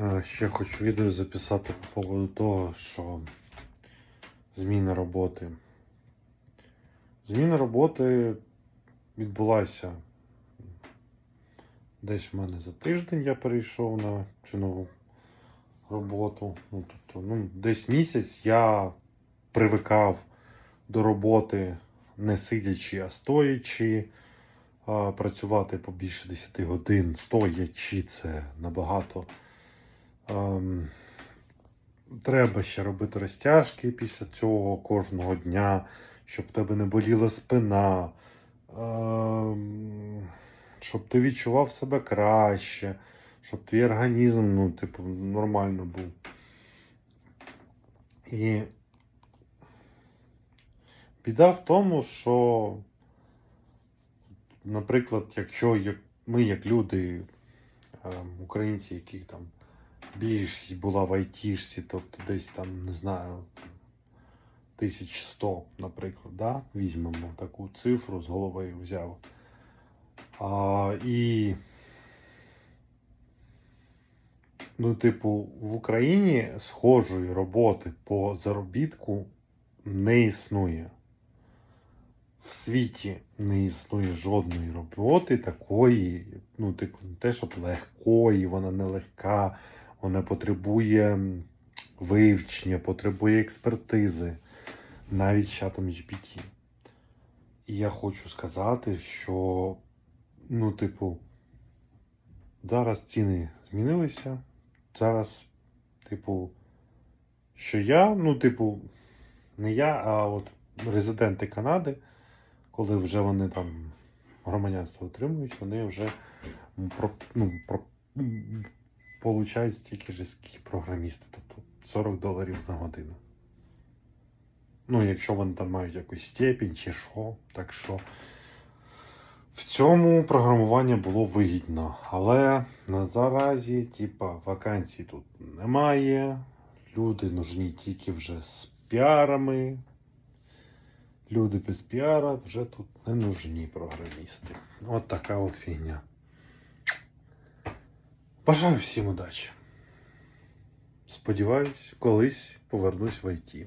Е, Ще хочу відео записати по поводу того, що зміна роботи. Зміна роботи відбулася десь в мене за тиждень я перейшов на цю нову роботу. Ну, тобто, ну, десь місяць я привикав до роботи не сидячи, а стоячи. Працювати по більше 10 годин стоячи це набагато. Ем, треба ще робити розтяжки після цього кожного дня, щоб в тебе не боліла спина, ем, щоб ти відчував себе краще, щоб твій організм ну, типу, нормально був. І біда в тому, що, наприклад, якщо ми, як люди, ем, українці, які там більшість була в айтішці, тобто десь там, не знаю, 1100, наприклад, да? візьмемо таку цифру з голови взяв. А, і, ну, типу, в Україні схожої роботи по заробітку не існує. В світі не існує жодної роботи такої, ну, типу, не те, щоб легкої, вона не легка, вона потребує вивчення, потребує експертизи, навіть чатом GPT. І я хочу сказати, що, ну, типу, зараз ціни змінилися. Зараз, типу, що я, ну, типу, не я, а от резиденти Канади, коли вже вони там громадянство отримують, вони вже м, про, ну, про, получають стільки ж, скільки програмісти, тобто 40 доларів на годину. Ну, якщо вони там мають якусь степінь чи що, так що в цьому програмування було вигідно. Але на заразі, типа, вакансій тут немає. Люди нужні тільки вже з піарами. Люди без піара вже тут не нужні програмісти. От така от фігня. Бажаю всім удачі. Сподіваюсь, колись повернусь в ІТ.